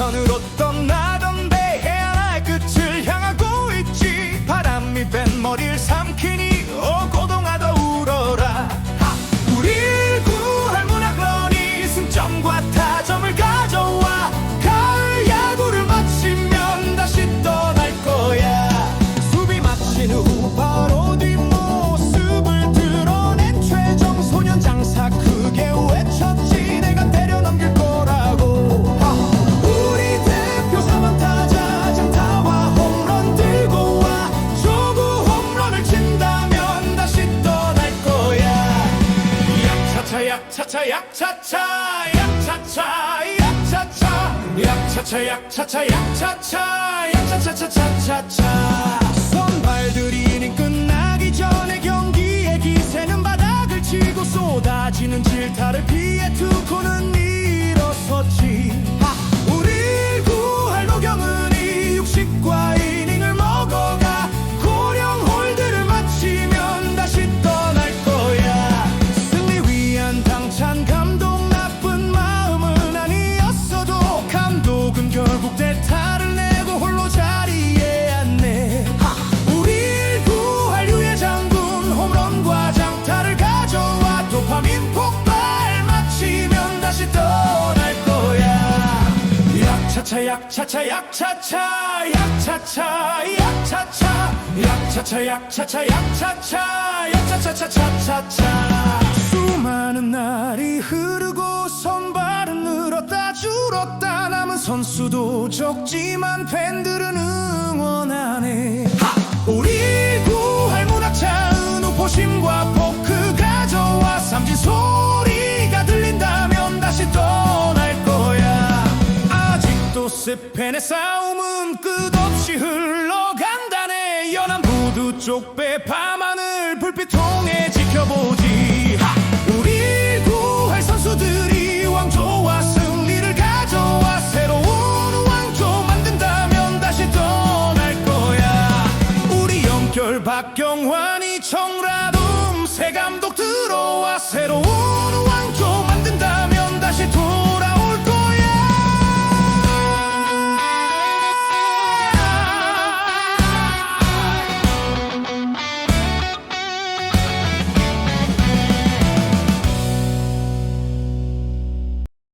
인천으로 떠나 약차차 약차차 약차차 약차차 약차차 약차차 약차차 약차차 약차차차차차차. 선발들이 약차차 약차차 약차차 약차차 약차차 약차차 약차차 약차차 약차차차차차차. 수많은 날이 흐르고 선발은 늘었다 줄었다. 남은 선수도 적지만 팬들은 스펜의 싸움은 끝없이 흘러간다네. 연한 부두 쪽배 밤하늘 불빛 통해 지켜보지. 하! 우리 구할 선수들이 왕조와 승리를 가져와 새로운 왕조 만든다면 다시 떠날 거야. 우리 영결 박경환이 청라돔 새 감독 들어와 새로운